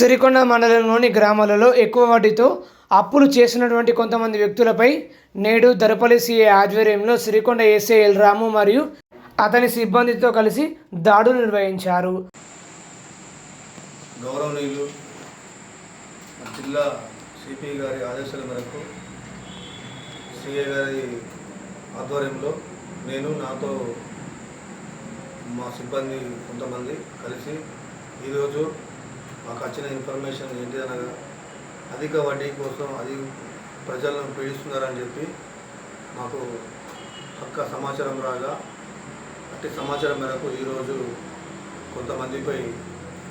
సిరికొండ మండలంలోని గ్రామాలలో ఎక్కువ వడ్డీతో అప్పులు చేసినటువంటి కొంతమంది వ్యక్తులపై నేడు దరపల్లి సిఐ ఆధ్వర్యంలో సిరికొండ ఎస్ఏఎల్ రాము మరియు అతని సిబ్బందితో కలిసి దాడులు నిర్వహించారు. గౌరవనీయులు జిల్లా సిపి గారి ఆదేశాల మేరకు సిఏ గారి ఆధ్వర్యంలో నేను నాతో మా సిబ్బంది కొంతమంది కలిసి ఈరోజు మాకు వచ్చిన ఇన్ఫర్మేషన్ ఏంటి అనగా అధిక వడ్డీ కోసం అది ప్రజలను పీడిస్తున్నారని చెప్పి మాకు పక్క సమాచారం రాగా అట్టి సమాచారం మేరకు ఈరోజు కొంతమందిపై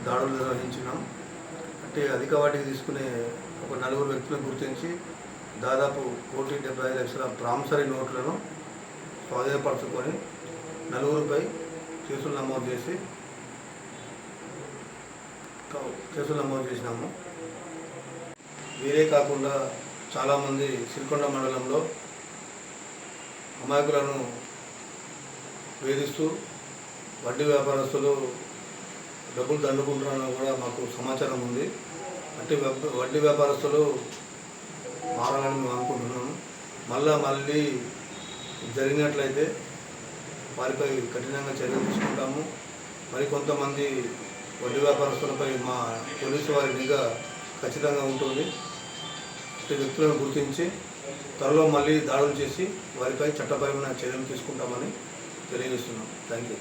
దాడులు నిర్వహించినాం. అంటే అధిక వాటికి తీసుకునే ఒక నలుగురు వ్యక్తులను గుర్తించి దాదాపు కోటి డెబ్బై ఐదు లక్షల ప్రాంసరీ నోట్లను స్వాధీనపరచుకొని నలుగురిపై కేసులు నమోదు చేసి కేసులు నమోదు చేసినాము. వీరే కాకుండా చాలామంది సిరికొండ మండలంలో అమాయకులను వేధిస్తూ వడ్డీ వ్యాపారస్తులు డబ్బులు దండుకుంటున్నారని కూడా మాకు సమాచారం ఉంది. వడ్డీ- వడ్డీ వ్యాపారస్తులు మారాలని మేము అనుకుంటున్నాము. మళ్ళా మళ్ళీ జరిగినట్లయితే వారిపై కఠినంగా చర్యలు తీసుకుంటాము. మరి కొంతమంది వడ్డీ వ్యాపారస్తులపై మా పోలీసు వారి నిఘా ఖచ్చితంగా ఉంటుంది. ఇట్టి వ్యక్తులను గుర్తించి త్వరలో మళ్ళీ దాడులు చేసి వారిపై చట్టపరమైన చర్యలు తీసుకుంటామని తెలియజేస్తున్నాం. Thank you